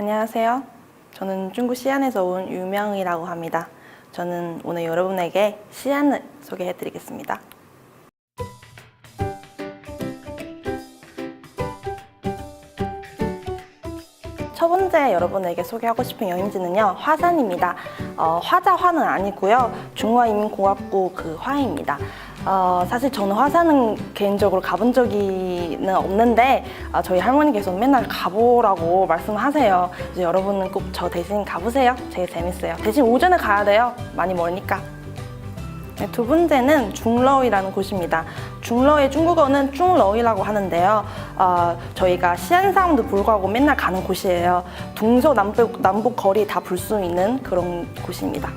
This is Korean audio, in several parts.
안녕하세요. 저는 중국 시안에서 온 유명이라고 합니다. 저는 오늘 여러분에게 시안을 소개해 드리겠습니다. 첫 번째 여러분에게 소개하고 싶은 여행지는요 화산입니다. 어, 화자 화는 아니고요 중화인민공화국 그 화입니다. 어, 사실 저는 화산은 개인적으로 가본 적이는 없는데 어, 저희 할머니께서 맨날 가보라고 말씀하세요. 그래서 여러분은 꼭 저 대신 가보세요. 되게 재밌어요. 대신 오전에 가야 돼요. 많이 멀니까. 네, 두 번째는 중러이라는 곳입니다. 중러의 중국어는 중러이라고 하는데요. 어, 저희가 시안 사람도 불구하고 맨날 가는 곳이에요. 동서 남북, 남북 거리 다 볼 수 있는 그런 곳입니다.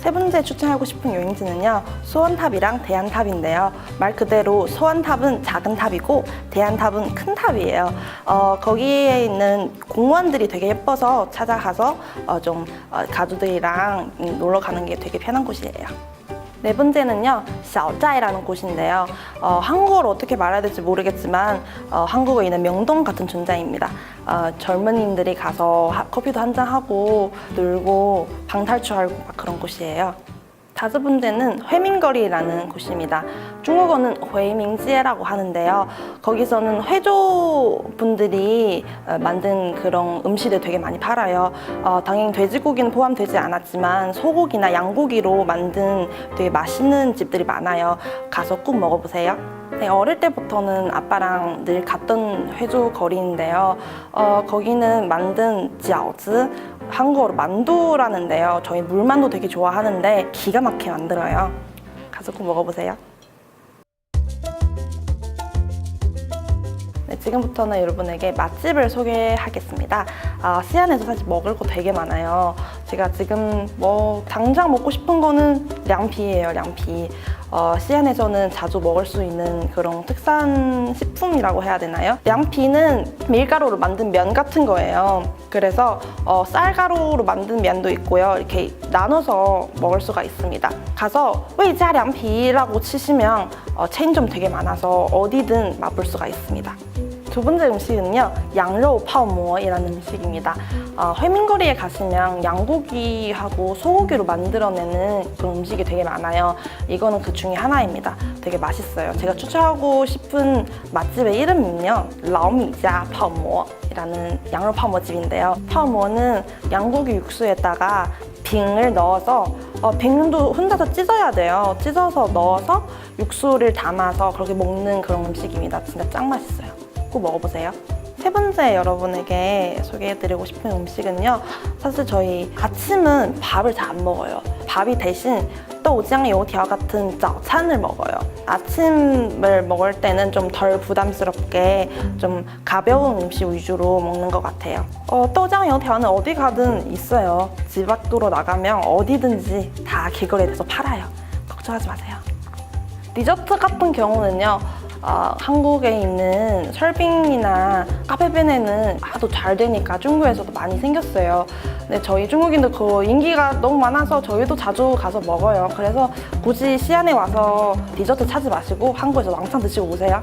세 번째 추천하고 싶은 여행지는요 소원탑이랑 대안탑인데요. 말 그대로 소원탑은 작은 탑이고 대안탑은 큰 탑이에요. 어, 거기에 있는 공원들이 되게 예뻐서 찾아가서 어, 좀 어, 가족들이랑 음, 놀러 가는 게 되게 편한 곳이에요 네 번째는요, 샤오짜이라는 곳인데요. 어, 한국어로 어떻게 말해야 될지 모르겠지만 어, 한국에 있는 명동 같은 존재입니다. 어, 젊은이들이 가서 하- 커피도 한잔 하고 놀고 방탈출하고 막 그런 곳이에요. 다섯 번째는 회민거리라는 곳입니다. 중국어는 회민지에라고 하는데요. 거기서는 회조 분들이 어, 만든 그런 음식을 되게 많이 팔아요. 어, 당연히 돼지고기는 포함되지 않았지만 소고기나 양고기로 만든 되게 맛있는 집들이 많아요. 가서 꼭 먹어보세요. 네, 어릴 때부터는 아빠랑 늘 갔던 회조 거리인데요. 어, 거기는 만든 지아오즈, 한국어로 만두라는데요. 저희 물만두 되게 좋아하는데 기가 막히게 만들어요. 가서 꼭 먹어보세요. 네, 지금부터는 여러분에게 맛집을 소개하겠습니다. 아, 시안에서 사실 먹을 거 되게 많아요. 제가 지금 뭐 당장 먹고 싶은 거는 량피예요, 량피. 어, 시안에서는 자주 먹을 수 있는 그런 특산 식품이라고 해야 되나요? 량피는 밀가루로 만든 면 같은 거예요. 그래서 어, 쌀가루로 만든 면도 있고요. 이렇게 나눠서 먹을 수가 있습니다. 가서 웨이자 량피라고 치시면 어, 체인점 되게 많아서 어디든 맛볼 수가 있습니다. 두 번째 음식은요 양로 파오모이라는 음식입니다. 어, 회민거리에 가시면 양고기하고 소고기로 만들어내는 그런 음식이 되게 많아요. 이거는 그 중에 하나입니다. 되게 맛있어요. 제가 추천하고 싶은 맛집의 이름은요 라오미자 파오모이라는 양로 파오모 집인데요. 파오모는 양고기 육수에다가 빙을 넣어서 어, 빙도 혼자서 찢어야 돼요. 찢어서 넣어서 육수를 담아서 그렇게 먹는 그런 음식입니다. 진짜 짱 맛있어요. 꼭 먹어보세요. 세 번째 여러분에게 소개해드리고 싶은 음식은요. 사실 저희 아침은 밥을 잘 안 먹어요. 밥이 대신 또우장 요티아 같은早餐을 먹어요. 아침을 먹을 때는 좀 덜 부담스럽게 좀 가벼운 음식 위주로 먹는 것 같아요. 어, 요티아는 어디 가든 있어요. 집 밖으로 나가면 어디든지 다 길거리에 대서 팔아요. 걱정하지 마세요. 디저트 같은 경우는요. 어, 한국에 있는 설빙이나 카페벤에는 하도 잘 되니까 중국에서도 많이 생겼어요. 근데 저희 중국인들 그 인기가 너무 많아서 저희도 자주 가서 먹어요. 그래서 굳이 시안에 와서 디저트 찾지 마시고 한국에서 왕창 드시고 오세요.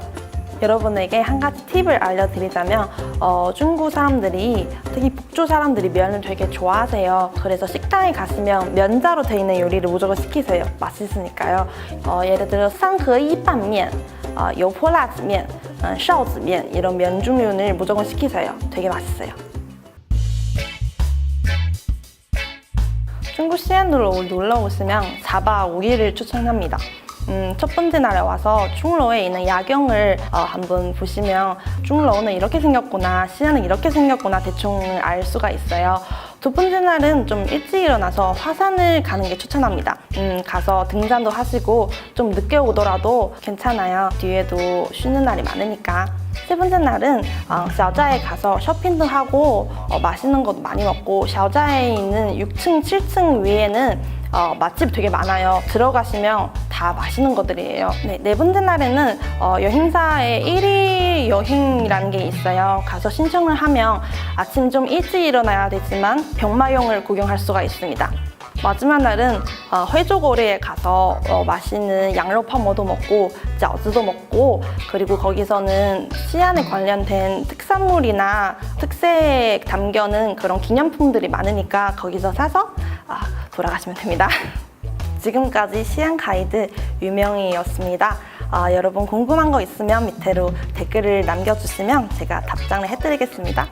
여러분에게 한 가지 팁을 알려드리자면 어, 중국 사람들이 특히 북조 사람들이 면을 되게 좋아하세요. 그래서 식당에 가시면 면자로 돼 있는 요리를 무조건 시키세요. 맛있으니까요. 어, 예를 들어 쌍허이拌面, 어, 요포라즈 면, 어, 샤오즈 면 이런 면 종류를 무조건 시키세요. 되게 맛있어요. 중국 시안으로 놀러 오시면 4박 5일을 추천합니다. 음, 첫 번째 날에 와서 중로에 있는 야경을 어, 한번 보시면 중로는 이렇게 생겼구나, 시안은 이렇게 생겼구나 대충 알 수가 있어요. 두 번째 날은 좀 일찍 일어나서 화산을 가는 게 추천합니다. 음, 가서 등산도 하시고 좀 늦게 오더라도 괜찮아요. 뒤에도 쉬는 날이 많으니까. 세 번째 날은 어, 샤오자에 가서 쇼핑도 하고 어, 맛있는 것도 많이 먹고 샤오자에 있는 6층, 7층 위에는 어, 맛집 되게 많아요. 들어가시면 다 맛있는 것들이에요. 네, 네 번째 날에는 어, 여행사의 1위 여행이라는 게 있어요. 가서 신청을 하면 아침 좀 일찍 일어나야 되지만 병마용을 구경할 수가 있습니다. 마지막 날은 어, 회조고래에 가서 어, 맛있는 양로파모도 먹고 짜오즈도 먹고 그리고 거기서는 시안에 관련된 특산물이나 특색 담겨는 그런 기념품들이 많으니까 거기서 사서 아, 돌아가시면 됩니다. 지금까지 시안 가이드 유명이었습니다. 아, 여러분 궁금한 거 있으면 밑으로 댓글을 남겨주시면 제가 답장을 해드리겠습니다.